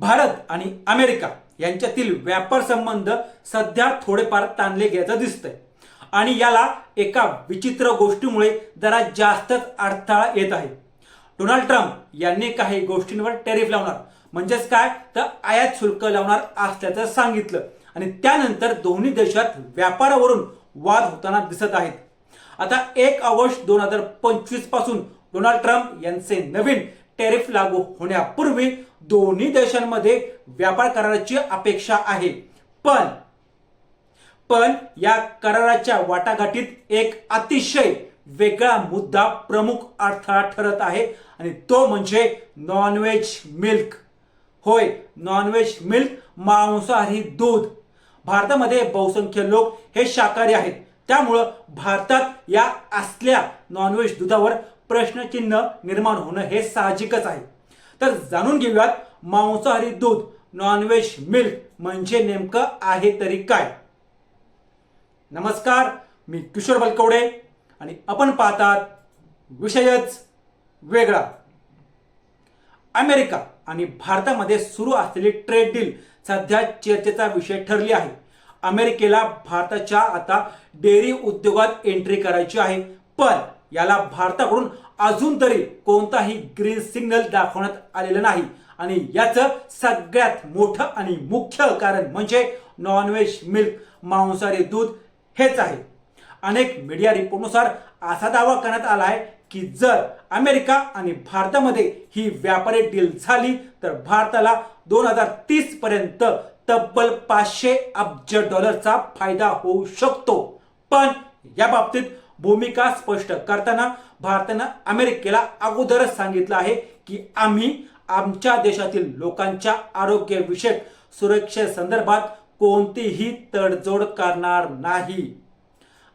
भारत आणि अमेरिका यांच्यातील व्यापार संबंध सध्या थोडेफार ताणले गेल्याचं दिसतंय. आणि याला एका विचित्र गोष्टीमुळे जरा जास्तच अडथळा येत आहे. डोनाल्ड ट्रम्प यांनी काही गोष्टींवर टॅरिफ लावणार. म्हणजेच काय? तर आयात शुल्क लावणार असल्याचं सांगितलं. आणि त्यानंतर दोन्ही देशात व्यापारावरून वाद होताना दिसत आहेत. आता एक ऑगस्ट दोन हजार पंचवीसपासून डोनाल्ड ट्रम्प यांचे नवीन टॅरिफ लागू होण्यापूर्वी दोन्ही देशांमध्ये व्यापार कराराची अपेक्षा आहे. पण पण या कराराच्या वाटाघाटीत एक अतिशय वेगळा मुद्दा प्रमुख अडथळा ठरत आहे आणि तो म्हणजे नॉनव्हेज मिल्क होय नॉनव्हेज मिल्क मांसाहारी दूध. भारतामध्ये बहुसंख्य लोक हे शाकाहारी आहेत. त्यामुळं भारतात या असल्या नॉनव्हेज दुधावर प्रश्नचिन्ह निर्माण होणं हे साहजिकच आहे. तर जाणून घेऊयात मांसाहारी दूध नॉनव्हेज मिल्क म्हणजे नेमकं आहे तरी काय? नमस्कार मी किशोर बलकवडे आणि आपण पाहतात विषयच वेगळा. अमेरिका आणि भारतामध्ये सुरू असलेली ट्रेड डील सध्या चर्चेचा विषय ठरली आहे. अमेरिकेला भारताच्या आता डेअरी उद्योगात एंट्री करायची आहे. पण याला भारताकडून अजून तरी कोणताही ग्रीन सिग्नल दाखवण्यात आलेलं नाही. आणि याचं सगळ्यात मोठं आणि मुख्य कारण म्हणजे नॉनव्हेज मिल्क मांसाहारी दूध हेच आहे. अनेक मीडिया रिपोर्टनुसार असा दावा करण्यात आला आहे की जर अमेरिका आणि भारतामध्ये ही व्यापारी डील झाली तर भारताला दोन हजार तीस पर्यंत तब्बल पाचशे अब्ज डॉलरचा फायदा होऊ शकतो. पण या बाबतीत भूमिका स्पष्ट करताना भारतानं अमेरिकेला अगोदरच सांगितलं आहे की आम्ही आमच्या देशातील लोकांच्या आरोग्यविषयक सुरक्षेसंदर्भात कोणतीही तडजोड करणार नाही.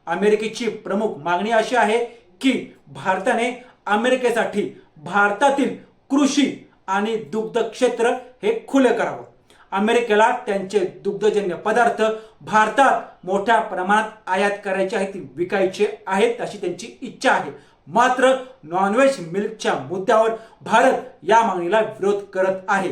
अमेरिकेची प्रमुख मागणी अशी आहे की भारताने अमेरिकेसाठी भारतातील कृषी आणि दुग्ध क्षेत्र हे खुले करावं. अमेरिकेला त्यांचे दुग्धजन्य पदार्थ भारतात मोठ्या प्रमाणात आयात करायचे आहेत विकायचे आहेत अशी त्यांची इच्छा आहे. मात्र नॉनव्हेज मिल्कच्या मुद्द्यावर भारत या मागणीला विरोध करत आहे.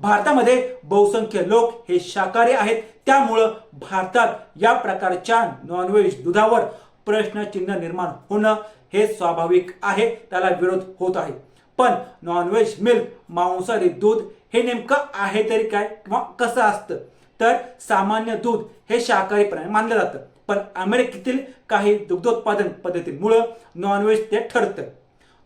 भारतामध्ये बहुसंख्य लोक हे शाकाहारी आहेत. त्यामुळं भारतात या प्रकारच्या नॉनव्हेज दुधावर प्रश्नचिन्ह निर्माण होणं हे स्वाभाविक आहे त्याला विरोध होत आहे. पण नॉनव्हेज मिल्क मांसाहारी दूध हे नेमकं आहे तरी काय किंवा कसं असतं? तर सामान्य दूध हे शाकाहारी प्राणी मानलं जातं. पण अमेरिकेतील काही दुग्धोत्पादन पद्धतीमुळं नॉनव्हेज ते ठरतं.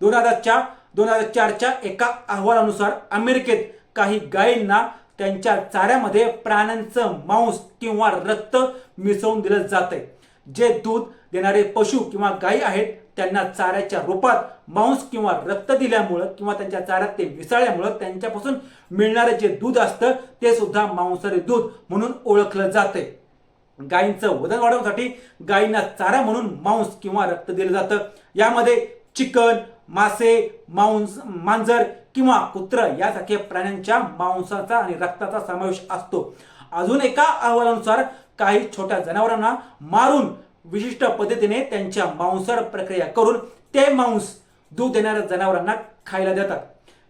दोन हजारच्या दोन हजार चारच्या एका अहवालानुसार अमेरिकेत काही गायींना त्यांच्या चाऱ्यामध्ये प्राण्यांचं मांस किंवा रक्त मिसळून दिलं जातंय. जे दूध देणारे पशु किंवा गायी आहेत त्यांना चाऱ्याच्या रूपात मांस किंवा रक्त दिल्यामुळं किंवा त्यांच्या चाऱ्यात ते मिसळल्यामुळं त्यांच्यापासून मिळणारे जे दूध असतं ते सुद्धा मांसाहारी दूध म्हणून ओळखलं जातं गायींचं वजन वाढवण्यासाठी गायींना चारा म्हणून मांस किंवा रक्त दिलं जातं. यामध्ये चिकन मासे मांस मांजर किंवा कुत्र यासारख्या प्राण्यांच्या मांसाचा आणि रक्ताचा समावेश असतो. अजून एका अहवालानुसार काही छोट्या जनावरांना मारून विशिष्ट पद्धतीने त्यांच्या मांसावर प्रक्रिया करून ते मांस दूध देणाऱ्या जनावरांना खायला देतात.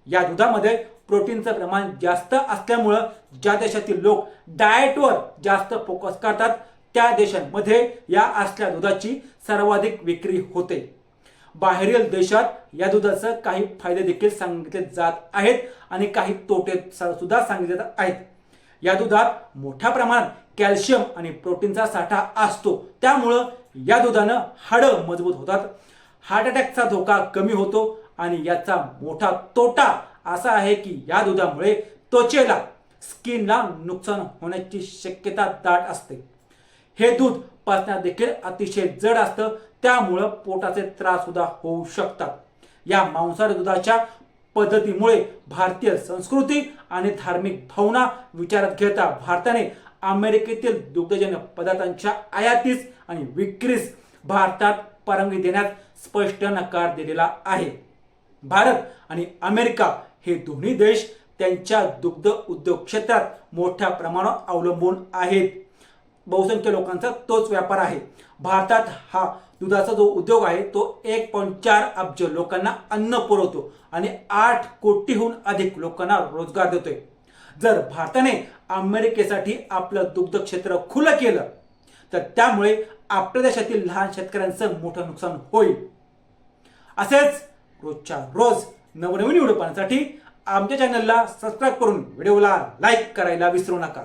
या दुधामध्ये प्रोटीनचं प्रमाण जास्त असल्यामुळं ज्या देशातील लोक डाएटवर जास्त फोकस करतात त्या देशांमध्ये या असल्या दुधाची सर्वाधिक विक्री होते. बाहेरील देशात या दुधाचं काही फायदे देखील सांगितले जात आहेत आणि काही तोटे सुद्धा सांगितले जात आहेत. या दुधात मोठ्या प्रमाणात कॅल्शियम आणि प्रोटीनचा साठा असतो. त्यामुळं या दुधानं हाडं मजबूत होतात. हार्ट अटॅकचा धोका कमी होतो आणि याचा मोठा तोटा असा आहे की या दुधामुळे त्वचेला स्किनला नुकसान होण्याची शक्यता दाट असते. हे दूध पचण्यात देखील अतिशय जड असतं. त्यामुळं पोटाचे त्रास सुद्धा होऊ शकतात. या मांसाहारी दुधाच्या पद्धतीमुळे भारतीय संस्कृती आणि धार्मिक भावना विचारात घेता भारताने अमेरिकेतील दुग्धजन्य पदार्थांच्या आयातीस आणि विक्रीस भारतात परवानगी देण्यात स्पष्ट नकार दिलेला आहे. भारत आणि अमेरिका हे दोन्ही देश त्यांच्या दुग्ध उद्योग क्षेत्रात मोठ्या प्रमाणात अवलंबून आहेत. बहुसंख्य लोकांचा तोच व्यापार आहे. भारतात हा दुधाचा जो उद्योग आहे तो एक पॉईंट चार अब्ज लोकांना अन्न पुरवतो आणि आठ कोटीहून अधिक लोकांना रोजगार देतोय. जर भारताने अमेरिकेसाठी आपलं दुग्ध क्षेत्र खुलं केलं तर त्यामुळे आपल्या देशातील लहान शेतकऱ्यांचं मोठं नुकसान होईल. असेच रोजच्या रोज नवनवीन व्हिडिओ पाहण्यासाठी आमच्या चॅनलला सबस्क्राईब करून व्हिडिओला लाईक करायला विसरू नका.